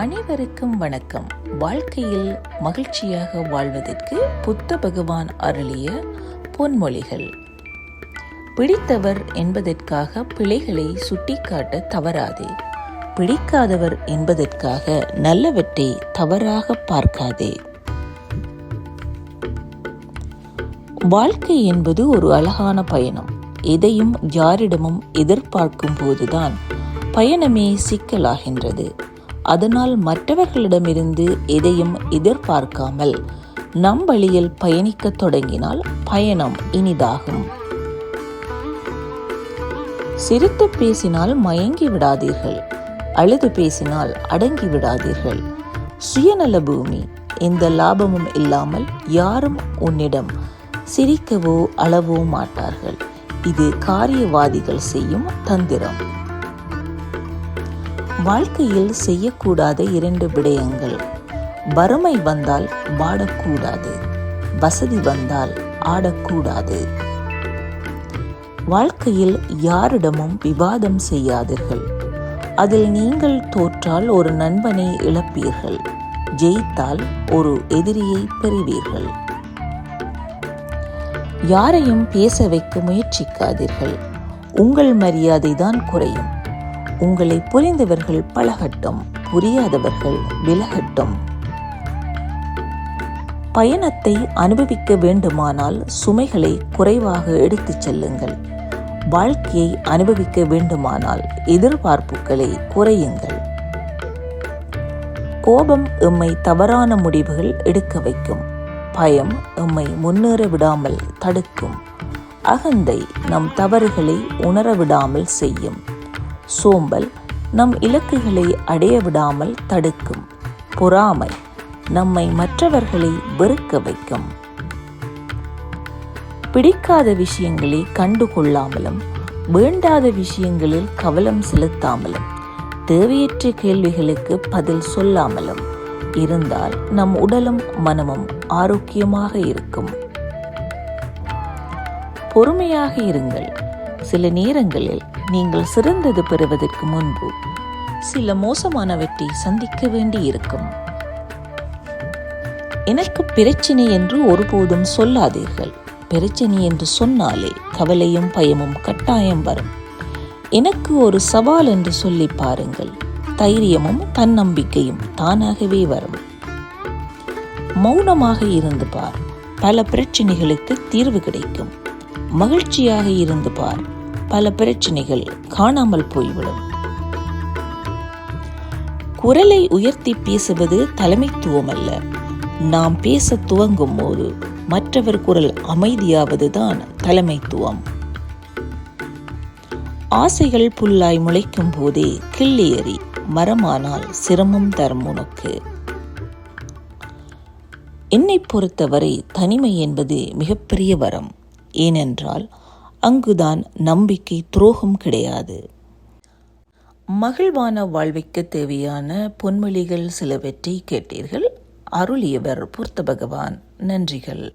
அனைவருக்கும் வணக்கம். வாழ்க்கையில் மகிழ்ச்சியாக வாழ்வதற்கு புத்த பகவான் அருளிய பொன்மொழிகள். பிடித்தவர் என்பதற்காக பிழைகளை சுட்டிக்காட்ட தவறாதே. பிடிக்காதவர் என்பதற்காக நல்லவற்றை தவறாக பார்க்காதே. வாழ்க்கை என்பது ஒரு அழகான பயணம். எதையும் யாரிடமும் எதிர்பார்க்கும் போதுதான் பயணமே சிக்கலாகின்றது. அதனால் மற்றவர்களிடமிருந்து எதையும் எதிர்பார்க்காமல் நம் வழியில் பயணிக்கத் தொடங்கினால் பயணம் இனிதாகும். சிரித்து பேசினால் மயங்கி விடாதீர்கள். அழுது பேசினால் அடங்கி விடாதீர்கள். சுயநல பூமி எந்த லாபமும் இல்லாமல் யாரும் உன்னிடம் சிரிக்கவோ அளவோ மாட்டார்கள். இது காரியவாதிகள் செய்யும் தந்திரம். வாழ்க்கையில் செய்யக்கூடாத இரண்டு விடயங்கள். வறுமை வந்தால் வாடக்கூடாது. வசதி வந்தால் ஆடக்கூடாது. வாழ்க்கையில் யாரிடமும் விவாதம் செய்யாதீர்கள். அதில் நீங்கள் தோற்றால் ஒரு நண்பனை இழப்பீர்கள். ஜெயித்தால் ஒரு எதிரியை பெறுவீர்கள். யாரையும் பேச வைக்க முயற்சிக்காதீர்கள். உங்கள் மரியாதை தான் குறையும். உங்களை புரிந்தவர்கள் பழகட்டும் புரியாதவர்கள் விலகட்டும். பயணத்தை அனுபவிக்க வேண்டுமானால் சுமைகளை குறைவாக எடுத்துச் செல்லுங்கள். வாழ்க்கையை அனுபவிக்க வேண்டுமானால் எதிர்பார்ப்புகளை குறையுங்கள். கோபம் எம்மை தவறான முடிவுகள் எடுக்க வைக்கும். பயம் எம்மை முன்னேற விடாமல் தடுக்கும். அகந்தை நம் தவறுகளை உணர விடாமல் செய்யும். சோம்பல் நம் இலக்குகளை அடைய விடாமல் தடுக்கும். பொறாமை நம்மை மற்றவர்களை வெறுக்க வைக்கும். பிடிக்காத விஷயங்களை கண்டுகொள்ளாமலும் வேண்டாத விஷயங்களில் கவலம் செலுத்தாமலும் தேவையற்ற கேள்விகளுக்கு பதில் சொல்லாமலும் இருந்தால் நம் உடலும் மனமும் ஆரோக்கியமாக இருக்கும். பொறுமையாக இருங்கள். சில நேரங்களில் நீங்கள் சிறந்தது பெறுவதற்கு முன்பு சில மோசமானவற்றை சந்திக்க வேண்டியிருக்கும். எனக்கு பிரச்சினை என்று ஒருபோதும் சொல்லாதீர்கள். பிரச்சினை என்று சொன்னாலே கவலையும் பயமும் கட்டாயம் வரும். எனக்கு ஒரு சவால் என்று சொல்லி பாருங்கள். தைரியமும் தன்னம்பிக்கையும் தானாகவே வரும். மௌனமாக இருந்து பார். பல பிரச்சனைகளுக்கு தீர்வு கிடைக்கும். மகிழ்ச்சியாக இருந்து பார். பல பிரச்சனைகள் காணாமல் போய்விடும். குரலை உயர்த்தி பேசுவது தலைமைத்துவம் அல்ல நாம் பேச துவங்கும் போது மற்றவர் குரல் அமைதியாவதுதான் தலைமைத்துவம். ஆசைகள் புல்லாய் முளைக்கும் போதே கிள்ளியறி மரமானால் சிரமம் தரும் உனக்கு. என்னை பொறுத்தவரை தனிமை என்பது மிகப்பெரிய வரம். ஏனென்றால் அங்குதான் நம்பிக்கை துரோகம் கிடையாது. மகிழ்வான வாழ்விற்கு தேவையான பொன்மொழிகள் சிலவற்றை கேட்டீர்கள். அருளியவர் பொருத்த பகவான் நன்றிகள்.